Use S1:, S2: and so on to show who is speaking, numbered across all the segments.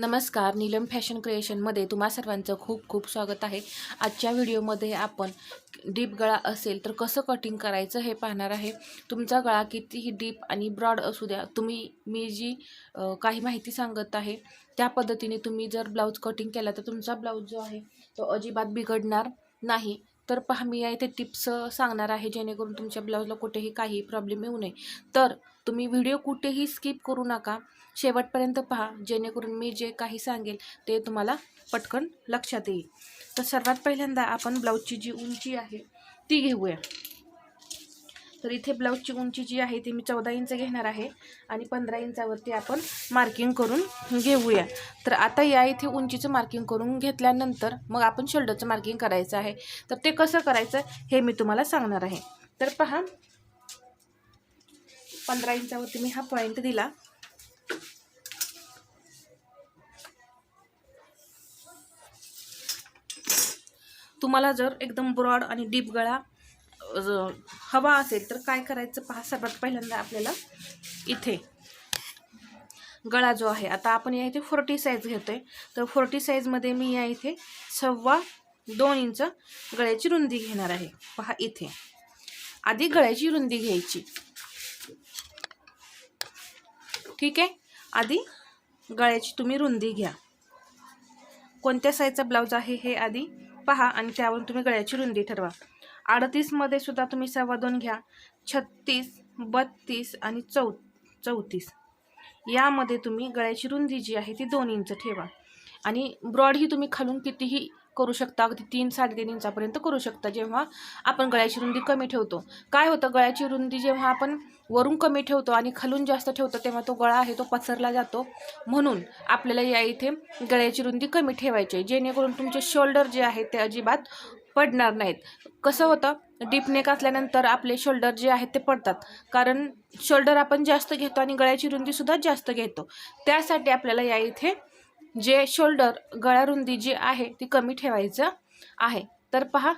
S1: नमस्कार नीलम फॅशन क्रिएशनमध्ये तुम्हा सर्वांचं खूप खूप स्वागत आहे. आजच्या व्हिडिओमध्ये आपण डीप गळा असेल तर कसं कटिंग करायचं हे पाहणार आहे. तुमचा गळा कितीही डीप आणि ब्रॉड असू द्या तुम्ही मी जी काही माहिती सांगत आहे त्या पद्धतीने तुम्ही जर ब्लाऊज कटिंग केला तर तुमचा ब्लाऊज जो आहे तो अजिबात बिघडणार नाही. तर पहा मी या इथे टिप्स सांगणार आहे जेणेकरून तुमच्या ब्लाऊजला कुठेही काही प्रॉब्लेम येऊ नये. तर तुम्ही व्हिडिओ कुठेही स्किप करू नका. शेवटपर्यंत पहा जेणेकरून मी जे काही सांगेल ते तुम्हाला पटकन लक्षात येईल. तर सर्वात पहिल्यांदा आपण ब्लाऊजची जी उंची आहे ती घेऊया. तर इथे ब्लाऊजची उंची जी आहे ती मी चौदा इंच घेणार आहे आणि पंधरा इंचावरती आपण मार्किंग करून घेऊया. तर आता या इथे उंचीचं मार्किंग करून घेतल्यानंतर मग आपण शोल्डरचं मार्किंग करायचं आहे. तर ते कसं करायचं हे मी तुम्हाला सांगणार आहे. तर पहा पंधरा इंचावरती मी हा पॉईंट दिला. तुम्हाला जर एकदम ब्रॉड आणि डीप गळा हवा असेल तर काय करायचं पहा सर्वात पहिल्यांदा आपल्याला इथे. गळा जो आहे आता आपण या इथे फोर्टी साईज घेतोय. तर फोर्टी साईजमध्ये मी या इथे सव्वा दोन इंच गळ्याची रुंदी घेणार आहे. पहा इथे. आधी गळ्याची रुंदी घ्यायची. ठीक आहे? आधी गळ्याची तुम्ही रुंदी घ्या. कोणत्या साईजचा ब्लाऊज आहे हे आधी पहा आणि त्यावरून तुम्ही गळ्याची रुंदी ठरवा. अडतीसमध्ये सुद्धा तुम्ही सव्वा घ्या. छत्तीस बत्तीस आणि चौ चौतीस. यामध्ये तुम्ही गळ्याची रुंदी जी आहे ती दोन इंच ठेवा. आणि ब्रॉड ही तुम्ही खालून कितीही करू शकता अगदी तीन साडेतीन इंचापर्यंत करू शकता जेव्हा आपण गळ्याची रुंदी कमी ठेवतो. काय होतं? गळ्याची रुंदी जेव्हा आपण वरून कमी ठेवतो आणि खालून जास्त ठेवतो तेव्हा तो गळा आहे तो पसरला जातो. म्हणून आपल्याला या इथे गळ्याची रुंदी कमी ठेवायची आहे. जेणेकरून तुमचे शोल्डर जे आहेत ते अजिबात पडणार नाहीत. कसं होतं? डीप नेक असल्यानंतर आपले शोल्डर जे आहेत ते पडतात. कारण शोल्डर आपण जास्त घेतो आणि गळ्याची रुंदीसुद्धा जास्त घेतो. त्यासाठी आपल्याला या इथे जे शोल्डर गळ्या रुंदी जी आहे ती कमी ठेवायचं आहे. तर पहा.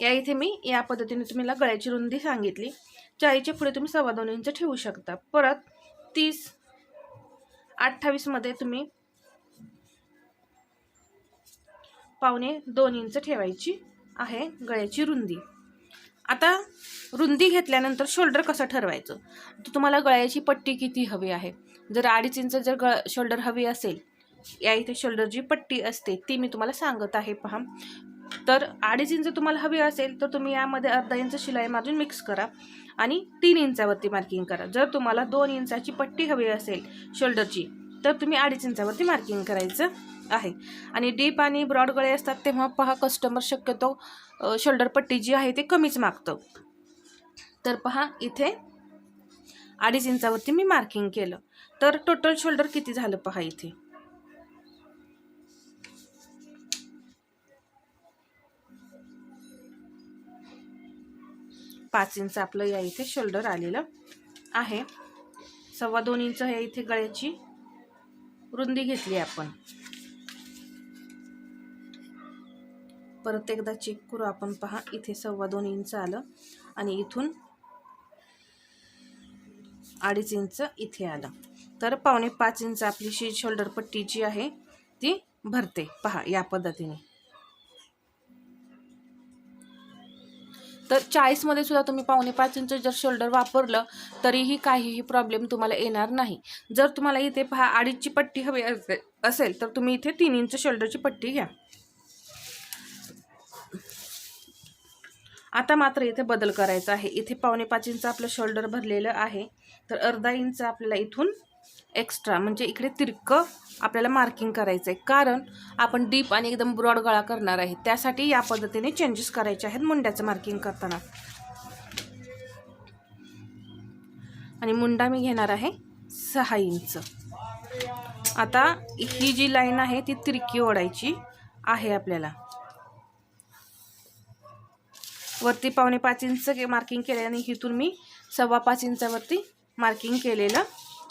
S1: या इथे मी या पद्धतीने तुम्हाला गळ्याची रुंदी सांगितली. चाळीच्या पुढे तुम्ही सव्वा दोन इंच ठेवू शकता. परत तीस अठ्ठावीसमध्ये तुम्ही पावणे दोन इंच ठेवायची आहे गळ्याची रुंदी. आता रुंदी घेतल्यानंतर शोल्डर कसं ठरवायचं? तर तुम्हाला गळ्याची पट्टी किती हवी आहे? जर अडीच इंच जर गळ शोल्डर हवी असेल या इथे शोल्डर जी पट्टी असते ती मी तुम्हाला सांगत आहे पहा. तर अडीच इंच तुम्हाला हवी असेल तर तुम्ही यामध्ये अर्धा इंच शिलाई मारून मिक्स करा आणि तीन इंचावरती मार्किंग करा. जर तुम्हाला दोन इंचाची पट्टी हवी असेल शोल्डरची तर तुम्ही अडीच इंचावरती मार्किंग करायचं आहे. आणि डीप आणि ब्रॉड गळे असतात तेव्हा पहा कस्टमर शक्यतो शोल्डर पट्टी जी आहे ते कमीच मागतं. तर पहा इथे अडीच इंचावरती मी मार्किंग केलं. तर टोटल शोल्डर किती झालं पहा इथे. पाच इंच आपलं या इथे शोल्डर आलेलं आहे. सव्वा दोन इंच या इथे गळ्याची. रुंदी घेतली आपण. परत एकदा चेक करू आपण. पहा इथे सव्वा दोन इंच आलं आणि इथून अडीच इंच इथे आलं. तर पावणे पाच इंच आपली शी शोल्डर पट्टी जी आहे ती भरते. पहा या पद्धतीने. तर चाळीसमध्ये सुद्धा तुम्ही पावणे पाच इंच जर शोल्डर वापरलं तरीही काहीही प्रॉब्लेम तुम्हाला येणार नाही. जर तुम्हाला इथे पहा अडीचची पट्टी हवी असेल तर तुम्ही इथे तीन इंच शोल्डरची पट्टी घ्या. आता मात्र इथे बदल करायचा आहे. इथे पावणे पाच इंच आपलं शोल्डर भरलेलं आहे. तर अर्धा इंच आपल्याला इथून एक्स्ट्रा म्हणजे इकडे तिरकं आपल्याला मार्किंग करायचं आहे कारण आपण डीप आणि एकदम ब्रॉड गळा करणार आहे. त्यासाठी या पद्धतीने चेंजेस करायचे आहेत मुंड्याचं मार्किंग करताना. आणि मुंडा मी घेणार आहे सहा इंच. आता ही जी लाईन आहे ती तिरकी ओढायची आहे आपल्याला. वरती पावणे पाच इंच मार्किंग केले आणि इथून मी सव्वा पाच इंचावरती मार्किंग केलेलं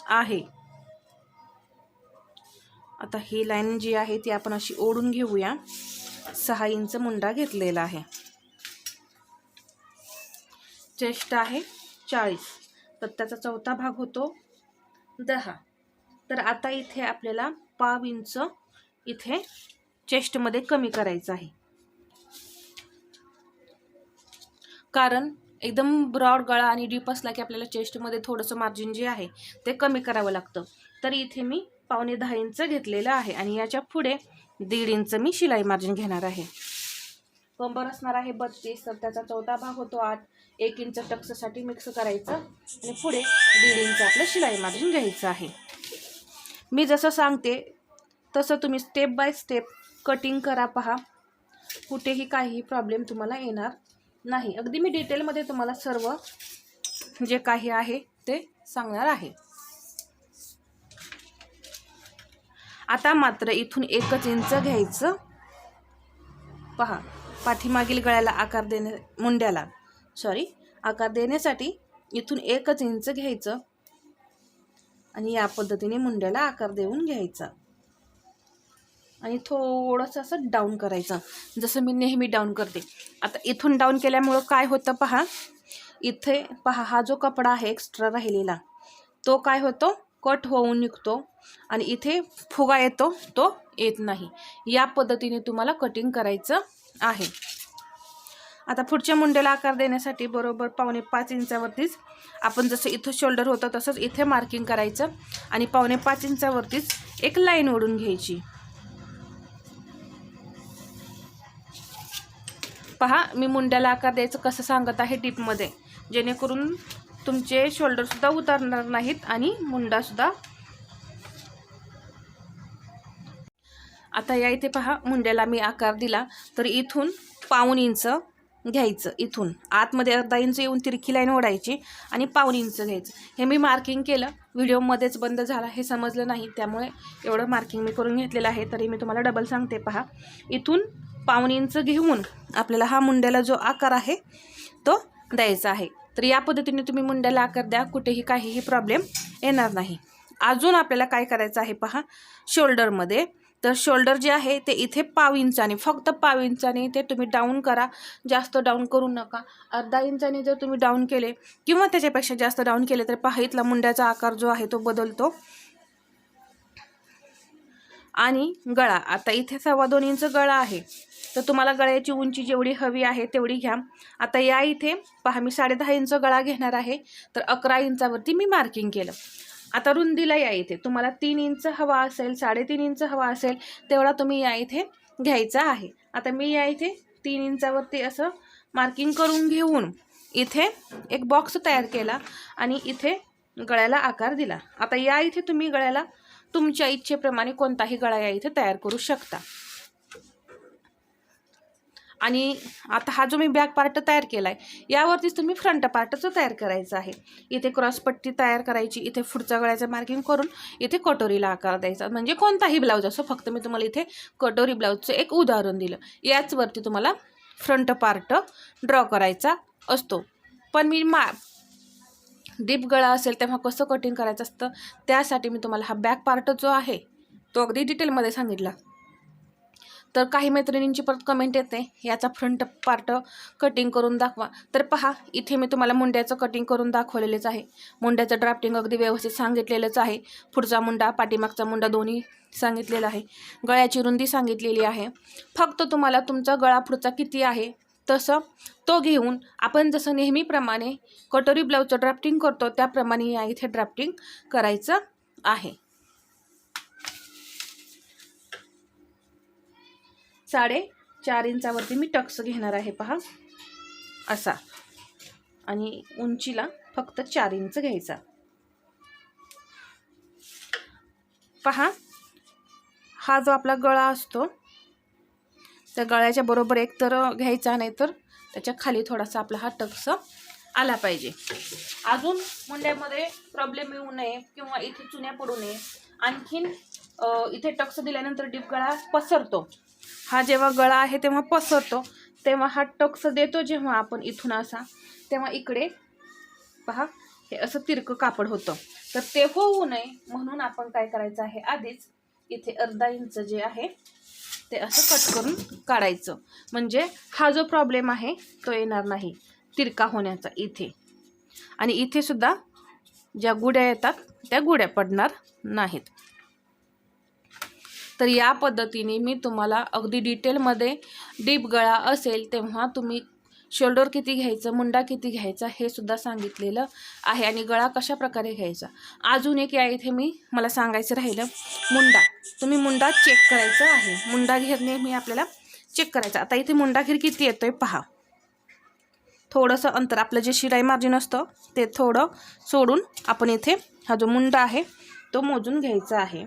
S1: आहे. आता ही लाईन जी आहे ती आपण अशी ओढून घेऊया. सहा इंच मुंडा घेतलेला आहे. चेस्ट आहे चाळीस. तर त्याचा चौथा भाग होतो दहा. तर आता इथे आपल्याला पाव इंच इथे चेस्टमध्ये कमी करायचं आहे. कारण एकदम ब्रॉड गळा आणि डीप असला की आपल्याला चेस्टमध्ये थोडंसं मार्जिन जे आहे ते कमी करावं लागतं. तर इथे मी पावणे दहा इंच घेतलेलं आहे आणि याच्यापुढे दीड इंच मी शिलाई मार्जिन घेणार आहे. कंबर असणार आहे बत्तीस तर त्याचा चौथा भाग होतो आठ. एक इंच टक्ससाठी मिक्स करायचं आणि पुढे दीड इंच आपलं शिलाई मार्जिन घ्यायचं आहे. मी जसं सांगते तसं तुम्ही स्टेप बाय स्टेप कटिंग करा पहा. कुठेही काहीही प्रॉब्लेम तुम्हाला येणार नाही. अगदी मी डिटेलमध्ये तुम्हाला सर्व जे काही आहे ते सांगणार आहे. आता मात्र इथून एकच इंच घ्यायचं. पहा पाठीमागील गळ्याला आकार देणे मुंड्याला. सॉरी आकार देण्यासाठी इथून एकच इंच घ्यायचं. आणि या पद्धतीने मुंड्याला आकार देऊन घ्यायचा. आणि थोडंसं असं डाऊन करायचं. जसं मी नेहमी डाऊन करते. आता इथून डाऊन केल्यामुळं काय होतं पहा? इथे पहा हा जो कपडा आहे एक्स्ट्रा राहिलेला तो काय होतो? कट होऊन निघतो आणि इथे फुगा येतो तो येत नाही. या पद्धतीने तुम्हाला कटिंग करायचं आहे. आता पुढच्या मुंड्याला आकार देण्यासाठी बरोबर पावणे पाच इंचावरतीच आपण जसं इथं शोल्डर होतं तसंच इथे मार्किंग करायचं आणि पावणे पाच इंचावरतीच एक लाईन ओढून घ्यायची. पहा मी मुंड्याला आकार द्यायचं कसं सांगत आहे डीपमध्ये जेणेकरून तुमचे शोल्डरसुद्धा उतरणार नाहीत आणि मुंडासुद्धा आता या इथे पहा मुंड्याला मी आकार दिला. तर इथून पाऊन इंच घ्यायचं इथून. आतमध्ये अर्धा इंच येऊन तिरकी लाईन ओढायची आणि पाऊन इंच घ्यायचं. हे मी मार्किंग केलं. व्हिडिओमध्येच बंद झाला हे समजलं नाही. त्यामुळे एवढं मार्किंग मी करून घेतलेलं आहे. तरी मी तुम्हाला डबल सांगते पहा. इथून पाऊन इंच घेऊन आपल्याला हा मुंड्याला जो आकार आहे तो द्यायचा आहे. तर या पद्धतीने तुम्ही मुंड्याला आकार द्या. कुठेही काहीही प्रॉब्लेम येणार नाही. अजून आपल्याला काय करायचं आहे पहा? शोल्डरमध्ये तर शोल्डर जे आहे ते इथे पाव इंचाने फक्त पाव इंचाने ते तुम्ही डाऊन करा. जास्त डाऊन करू नका. अर्धा इंचाने जर तुम्ही डाऊन केले किंवा त्याच्यापेक्षा जास्त डाऊन केले तर पहा इथला मुंड्याचा आकार जो आहे तो बदलतो. आणि गळा. आता इथे सव्वा दोन इंच गळा आहे. तर तुम्हाला गळ्याची उंची जेवढी हवी आहे तेवढी घ्या. आता या इथे पहा मी साडेदहा इंच गळा घेणार आहे. तर अकरा इंचावरती मी मार्किंग केलं. आता रुंदीला या इथे. तुम्हाला तीन इंच हवा असेल साडेतीन इंच हवा असेल तेवढा तुम्ही या इथे घ्यायचा आहे. आता मी या इथे तीन इंचावरती असं मार्किंग करून घेऊन इथे एक बॉक्स तयार केला आणि इथे गळ्याला आकार दिला. आता या इथे तुम्ही गळ्याला तुमच्या इच्छेप्रमाणे कोणताही गळा या इथे तयार करू शकता. आणि आता हा जो मी बॅक पार्ट तयार केला आहे यावरतीच तुम्ही फ्रंट पार्टचं तयार करायचं आहे. इथे क्रॉसपट्टी तयार करायची इथे पुढच्या गळ्याचं मार्किंग करून इथे कटोरीला आकार द्यायचा. म्हणजे कोणताही ब्लाऊज असो फक्त मी तुम्हाला इथे कटोरी ब्लाऊजचं एक उदाहरण दिलं. याचवरती तुम्हाला फ्रंट पार्ट ड्रॉ करायचा असतो. पण मी मा डीप गळा असेल तेव्हा कसं कटिंग करायचं असतं त्यासाठी मी तुम्हाला हा बॅक पार्ट जो आहे तो अगदी डिटेलमध्ये सांगितला. तर काही मैत्रिणींची परत कमेंट येते. याचा फ्रंट पार्ट कटिंग करून दाखवा. तर पहा इथे मी तुम्हाला मुंड्याचं कटिंग करून दाखवलेलेच आहे. मुंड्याचं ड्राफ्टिंग अगदी व्यवस्थित सांगितलेलंच आहे. पुढचा मुंडा पाठीमागचा मुंडा दोन्ही सांगितलेला आहे. गळ्याची रुंदी सांगितलेली आहे. फक्त तुम्हाला तुमचा गळा पुढचा किती आहे तसं तो घेऊन आपण जसं नेहमीप्रमाणे कटोरी ब्लाऊजचं ड्राफ्टिंग करतो त्याप्रमाणे या इथे ड्राफ्टिंग करायचं आहे. साडे चार इंचावरती मी टक्स घेणार आहे पहा. असा. आणि उंचीला फक्त चार इंच घ्यायचा. पहा. हा जो आपला गळा असतो त्या गळ्याच्या बरोबर एक तर घ्यायचा नाही तर त्याच्याखाली थोडासा आपला हा टक्स आला पाहिजे. अजून मुंड्यामध्ये प्रॉब्लेम येऊ नये किंवा इथे चुन्या पडू नये. आणखीन इथे टक्स दिल्यानंतर डिप गळा पसरतो. हा जेव्हा गळा आहे तेव्हा पसरतो तेव्हा हा टक्स देतो जेव्हा आपण इथून असा. तेव्हा इकडे पहा हे असं तिरकं कापड होतं. तर ते होऊ नये म्हणून आपण काय करायचं आहे? आधीच इथे अर्धा इंच जे आहे ते असं कट करून काढायचं. म्हणजे हा जो प्रॉब्लेम आहे तो येणार नाही. तिरका होण्याचा इथे. आणि इथे सुद्धा ज्या गुड्या येतात त्या गुड्या पडणार नाहीत. तर या पद्धतीने मी तुम्हाला अगदी डिटेलमध्ये डीप गळा असेल तेव्हा तुम्ही शोल्डर किती घ्यायचं मुंडा किती घ्यायचा हे सुद्धा सांगितलेलं आहे आणि गळा कशा प्रकारे घ्यायचा. अजून एक या इथे मी मला सांगायचं राहिलं मुंडा. तुम्ही मुंडा चेक करायचा आहे. मुंडा घेर नेहमी आपल्याला चेक करायचा. आता इथे मुंडा घेर किती येतोय पहा. थोडंसं अंतर आपलं जे शिराई मार्जिन असतं ते थोडं सोडून आपण इथे हा जो मुंडा आहे तो मोजून घ्यायचा आहे.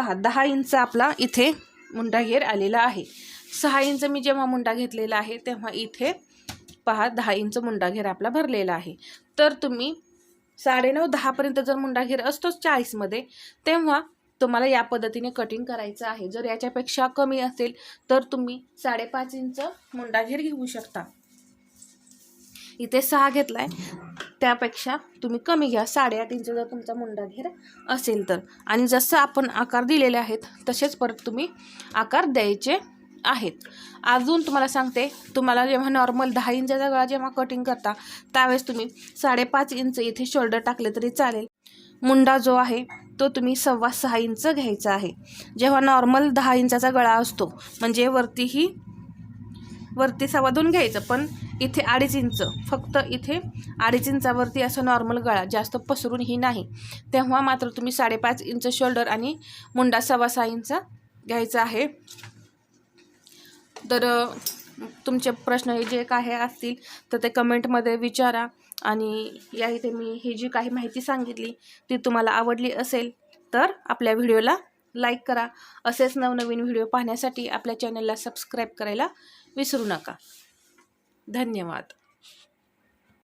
S1: पहा दहा इंच आपला इथे मुंडा घेर आलेला आहे. सहा इंच मी जेव्हा मुंडा घेतलेला आहे तेव्हा इथे पहा दहा इंच मुंडा घेर आपला भरलेला आहे. तर तुम्ही साडेनऊ दहापर्यंत जर मुंडा घेर असतोच चाळीसमध्ये तेव्हा तुम्हाला या पद्धतीने कटिंग करायचं आहे. जर याच्यापेक्षा कमी असेल तर तुम्ही साडेपाच इंच मुंडा घेर घेऊ शकता. इथे सहा घेतलाय. त्यापेक्षा तुम्ही कमी घ्या. साडेआठ इंच जर तुमचा मुंडा घेर असेल तर. आणि जसं आपण आकार दिलेले आहेत तसेच परत तुम्ही आकार द्यायचे आहेत. अजून तुम्हाला सांगते तुम्हाला जेव्हा नॉर्मल दहा इंचाचा गळा जेव्हा कटिंग करता त्यावेळेस तुम्ही साडेपाच इंच इथे शोल्डर टाकले तरी चालेल. मुंडा जो आहे तो तुम्ही सव्वा सहा इंच घ्यायचा आहे. जेव्हा नॉर्मल दहा इंचाचा गळा असतो म्हणजे वरतीही वरती सव्वा दोन घ्यायचं पण इथे अडीच इंच. फक्त इथे अडीच इंचावरती असं नॉर्मल गळा जास्त पसरूनही नाही. तेव्हा मात्र तुम्ही साडेपाच इंच शोल्डर आणि मुंडा सव्वा सहा इंच घ्यायचा आहे. तर तुमचे प्रश्न हे जे काही असतील तर ते कमेंटमध्ये विचारा. आणि या इथे मी ही जी काही माहिती सांगितली ती तुम्हाला आवडली असेल तर आपल्या व्हिडिओला लाईक करा. असेच नवनवीन व्हिडिओ पाहण्यासाठी आपल्या चॅनलला सबस्क्राईब करायला विसरू नका. धन्यवाद.